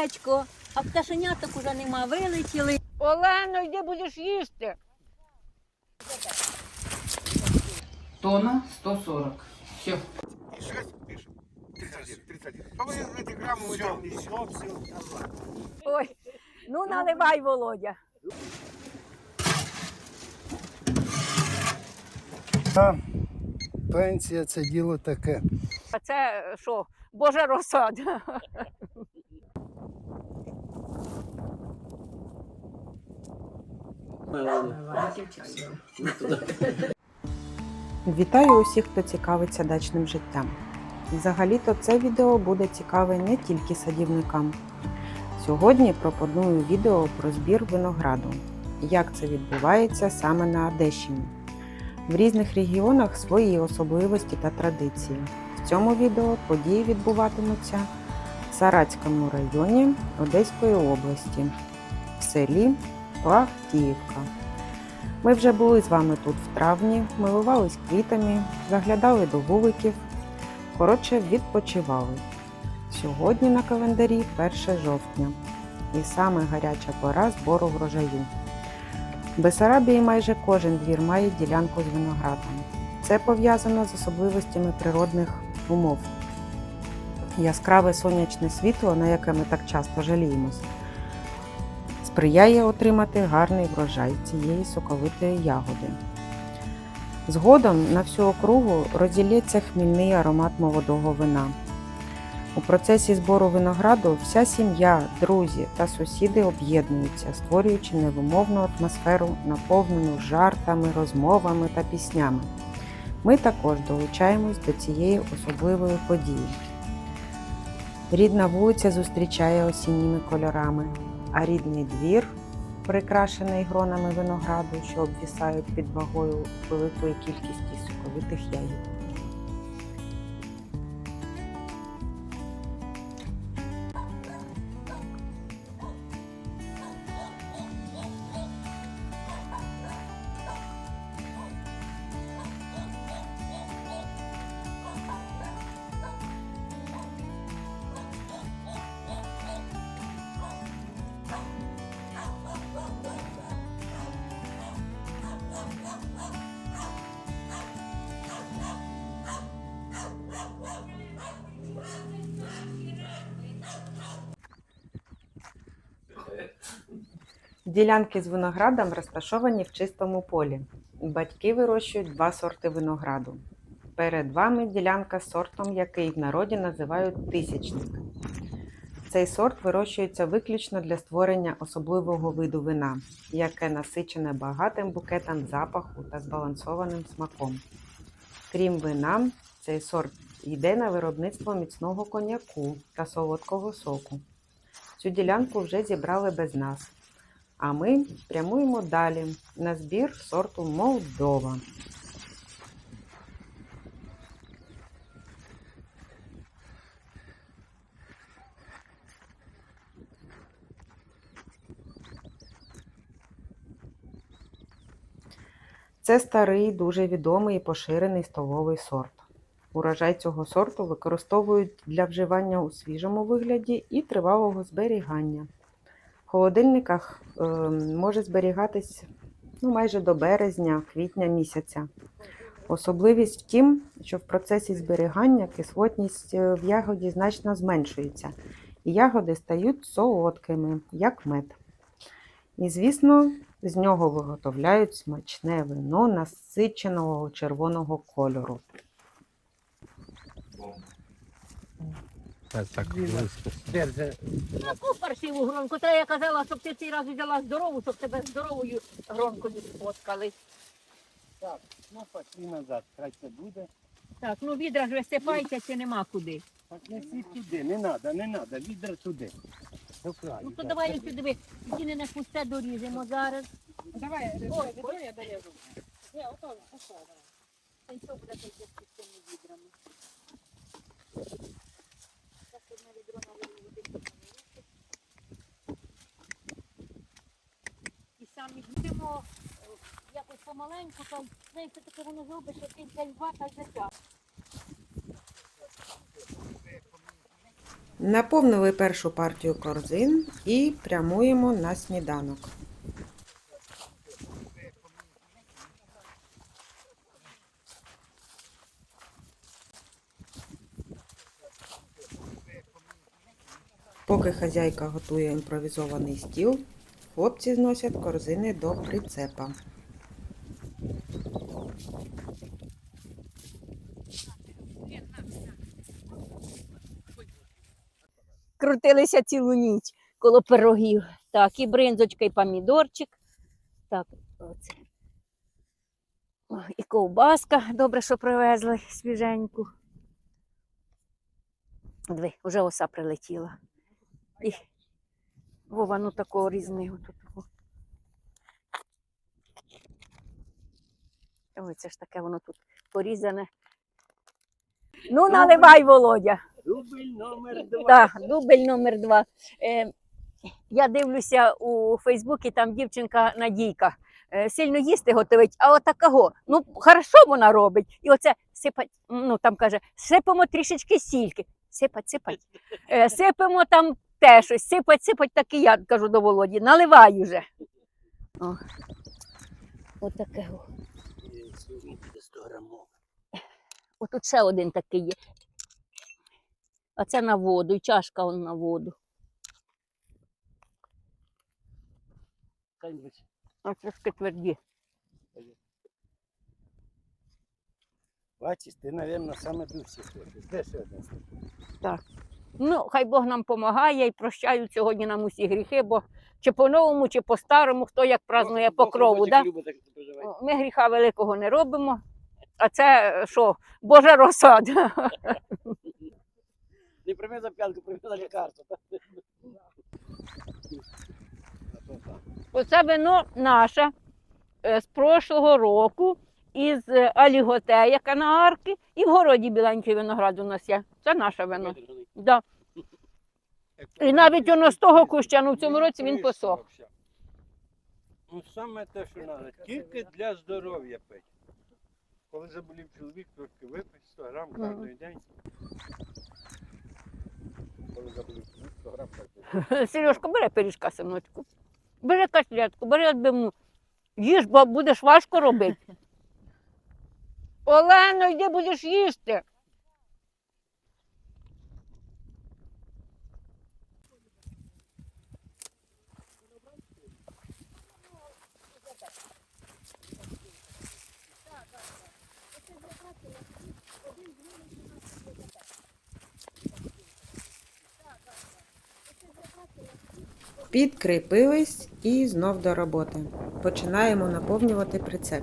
яєчко, а пташеняток уже нема, вилетіли. Олено, йди будеш їсти. Тона 140. Все. 31, 31. Половину этих грамм мы там не Ой, ну наливай, Володя. Та пенсія це діло таке. А це що? Божа розсада. Вітаю усіх, хто цікавиться дачним життям. Взагалі-то це відео буде цікаве не тільки садівникам. Сьогодні пропоную відео про збір винограду, як це відбувається саме на Одещині. В різних регіонах свої особливості та традиції. В цьому відео події відбуватимуться в Саратському районі Одеської області, в селі Плахтіївка. Ми вже були з вами тут в травні, милувались квітами, заглядали до вуликів. Коротше, відпочивали. Сьогодні на календарі 1 жовтня і саме гаряча пора збору врожаю. В Бесарабії майже кожен двір має ділянку з виноградом. Це пов'язано з особливостями природних умов. Яскраве сонячне світло, на яке ми так часто жаліємось, сприяє отримати гарний врожай цієї соковитої ягоди. Згодом на всю округу розділється хмільний аромат молодого вина. У процесі збору винограду вся сім'я, друзі та сусіди об'єднуються, створюючи невимовну атмосферу, наповнену жартами, розмовами та піснями. Ми також долучаємось до цієї особливої події. Рідна вулиця зустрічає осінніми кольорами, а рідний двір, прикрашений гронами винограду, що обвісають під вагою великої кількості соковитих ягід. Ділянки з виноградом розташовані в чистому полі. Батьки вирощують два сорти винограду. Перед вами ділянка з сортом, який в народі називають тисячник. Цей сорт вирощується виключно для створення особливого виду вина, яке насичене багатим букетом запаху та збалансованим смаком. Крім вина, цей сорт йде на виробництво міцного коньяку та солодкого соку. Цю ділянку вже зібрали без нас. А ми прямуємо далі на збір сорту Молдова. Це старий, дуже відомий і поширений столовий сорт. Урожай цього сорту використовують для вживання у свіжому вигляді і тривалого зберігання. В холодильниках е, може зберігатись ну, майже до березня, квітня місяця. Особливість в тім, що в процесі зберігання кислотність е, в ягоді значно зменшується, і ягоди стають солодкими, як мед. І, звісно, з нього виготовляють смачне вино насиченого червоного кольору. Так, так, близько. Яку паршиву гронку? Та я казала, щоб ти цей раз взяла здорову, щоб тебе здоровою гронкою сфоткали. Так, ну пошли назад, краще буде. Так, ну відра ж висипайте, чи нема куди. Так неси туди, не треба, не треба, відра туди. До краю, Ну то так. давай ось диви, тільки не пусте доріжемо зараз. Давай, ой, ой, я дорежу. Ні, ото, ото, давай. Та й що буде тільки з цими відрами? Так, одне відро налили води, щоб не вилити. І будемо е, якось помаленьку, то знаєте, таке воно зробить, що день два та час. Наповнили першу партію корзин і прямуємо на сніданок. Поки хазяйка готує імпровізований стіл, хлопці зносять корзини до прицепа. Крутилися цілу ніч коло пирогів. Так, і бринзочка, і помідорчик. Так, оце. О, і ковбаска, добре, що привезли свіженьку. Диви, вже оса прилетіла. І Вова, ну такого різного тут. Ой, це ж таке воно тут порізане. Ну, наливай, Володя. Дубль номер два. Так, дубль номер два. Е, я дивлюся у Фейсбуці, там дівчинка Надійка е, сильно їсти готовить, а отакого. Ну, хорошо вона робить. І оце сипать, ну там каже, сипемо трішечки сільки. Сипать, сипать. Е, сипемо там те щось, сипать, сипать, так і я кажу до Володі, наливай уже. О. Е, 100 грамов. Отут ще один такий є. А це на воду, і чашка он на воду. А трошки тверді. Бачиш, ти, мабуть, саме більше хочеш. Де ще один? Ну, хай Бог нам допомагає і прощають сьогодні нам усі гріхи, бо чи по-новому, чи по-старому, хто як празднує покрову. Да? Ми гріха великого не робимо. А це що? Божа розсада. Не прийми за п'янку, прийми за лікарство. Оце вино наше е, з прошлого року із е, Аліготе, яка на арки, і в городі біленький виноград у нас є. Це наше вино. Да. І навіть воно з того куща, ну в цьому році він посох. Ну саме те, що треба. Тільки для здоров'я пить. Коли заболів чоловік, трошки випить 100 грам кожен день. Коли заболів чоловік, 100 грам кожен день. Сережка, бери пиріжка, синочку. Бери котлетку, бери відбивну. Їж, бо будеш важко робити. Олено, йди будеш їсти. Підкріпились і знов до роботи. Починаємо наповнювати прицеп.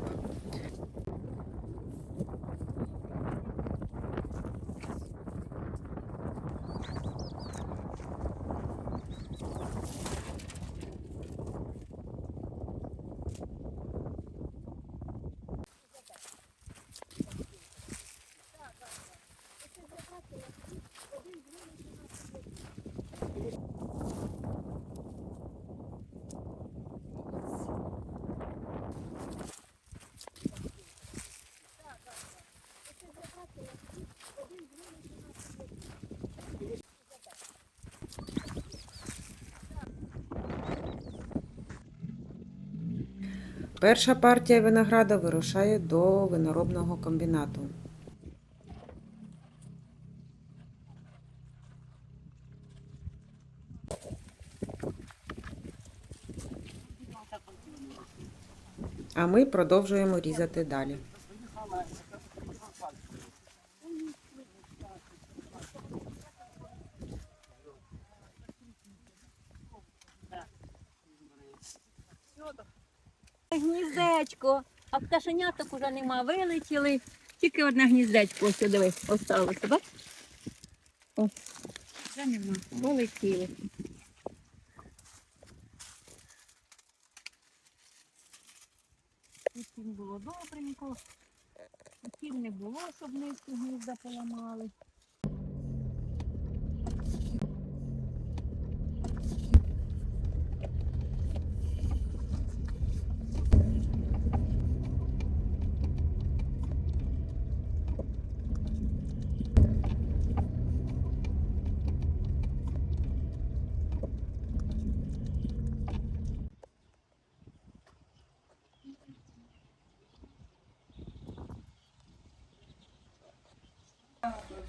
Перша партія винограда вирушає до виноробного комбінату. А ми продовжуємо різати далі. Гніздечко. А пташеняток уже нема, вилетіли. Тільки одне гніздечко ось диви, осталося, бач? О, вже нема, полетіли. Усім було добренько. усім не було, щоб низько гнізда поламали.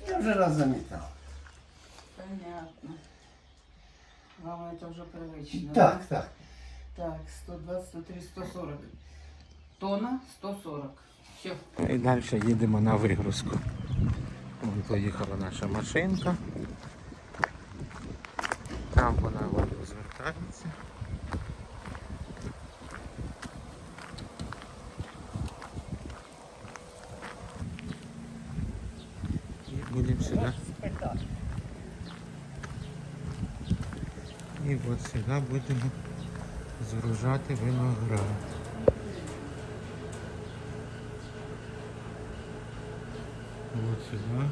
Я вже раз замітав. Понятно. Вам это уже привычно. Так, да? так. Так, 120, 130, 140. Тона 140. Все. І далі їдемо на вигрузку. Вон поїхала наша машинка. Там вона вон розвертається. І будемо сюди. І от сюди будемо згружати виноград. От сюди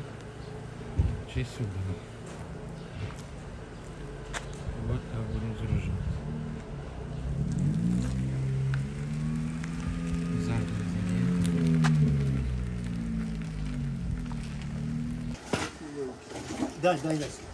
Чи сюда. Дай, дай, дай.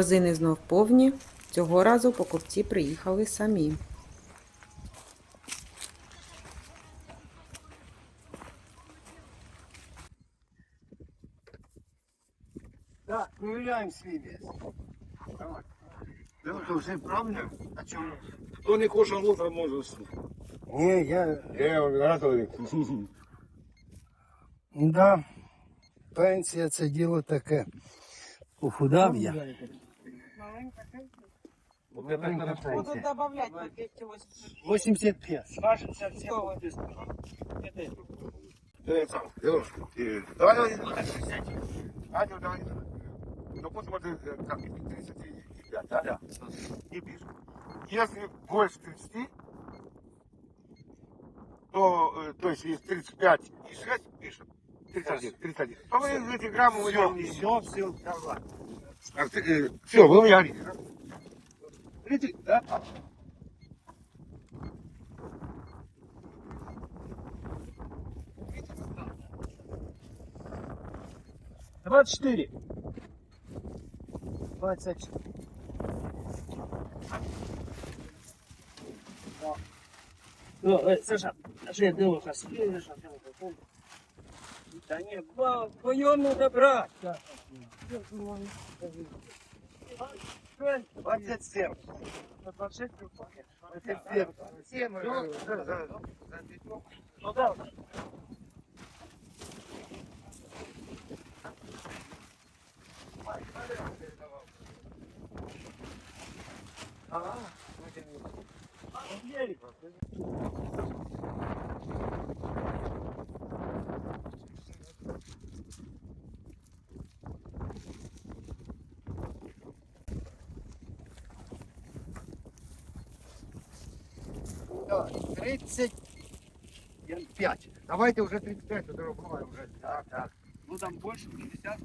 Корзини знов повні. Цього разу покупці приїхали самі. Так, проявляємо свій вес. Давай. То все правильно? А чому? Хто не хоче лутра, може слухати. Ні, я... Я виноградовий. Да. Пенсія це діло таке. Похудав я. Маленька Буду пенсія. добавлять по 280. 85. Скажеться всього. Е, сам, Леонушка, е, Давай, давай, давай. Допустим, это как, 35, да, да. И пишем. Если больше 30, то, э, то есть есть 35 и 6 пишем. 31, 31. То вы эти граммы вы не Все, все. Все, вы мне говорите. да? 30, да? 24. 20. Ну, е, Саша, а що я дивився, скинеш, а ти Та ні, вдвоєм не брати. 27. 27. 27. Ну да. Так, 35. Давайте уже 35, а то уже. Так, так. Ну там больше 50,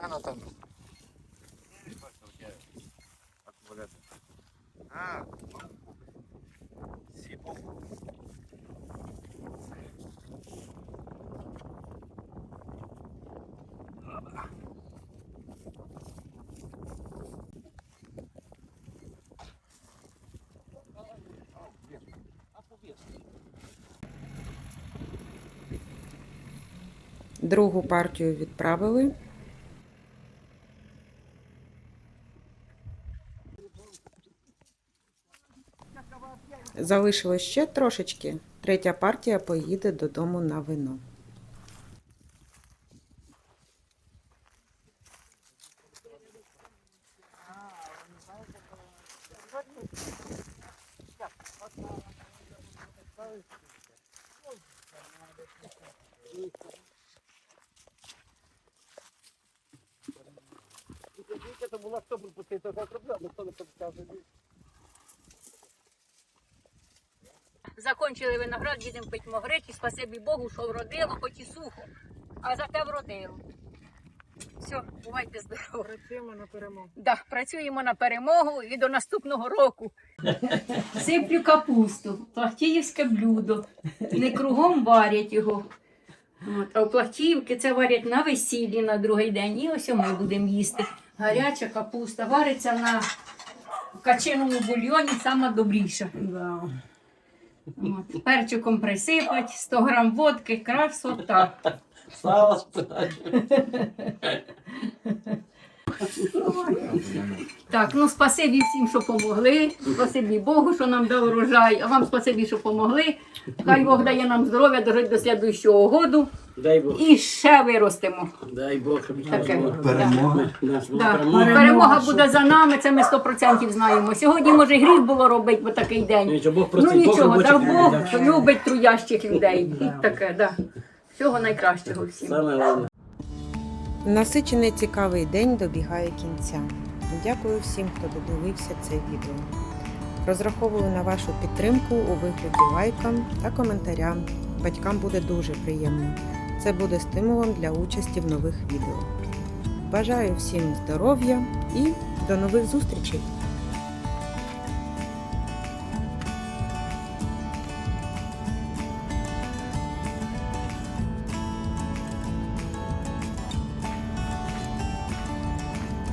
Ano tam. А, ну сіпок. Другу партію відправили. Залишилось ще трошечки. Третя партія поїде додому на вино. Це була хто пропустити, завтра буде, ніхто не підказує. Закончили виноград, їдемо пить могречі, спасибі Богу, що вродило, хоч і сухо, а зате вродило. Все, бувайте здорові. Працюємо на перемогу. Да, працюємо на перемогу і до наступного року. Сиплю капусту, плахтіївське блюдо. Не кругом варять його. От, а в плахтіївки це варять на весіллі на другий день. І ось ми будемо їсти. Гаряча капуста вариться на качиному бульйоні, сама добріша. Да. От, перчиком присипать, 100 грам водки, красота. Спитати. Так, ну спасибі всім, що помогли. Спасибі Богу, що нам дав урожай. А вам спасибі, що помогли. Хай Бог дає нам здоров'я дожити до слідуючого году Дай Бог. і ще виростемо. Дай Бог. Таке. Перемога. Да. перемога. Перемога буде за нами, це ми 100% знаємо. Сьогодні, може, гріх було робити, бо такий день. Нічого, Бог Ну нічого, так Бог любить трудящих людей. І таке, да. Всього найкращого всім. Саме головне. Насичений цікавий день добігає кінця. Дякую всім, хто додивився це відео. Розраховую на вашу підтримку у вигляді лайка та коментаря. Батькам буде дуже приємно. Це буде стимулом для участі в нових відео. Бажаю всім здоров'я і до нових зустрічей!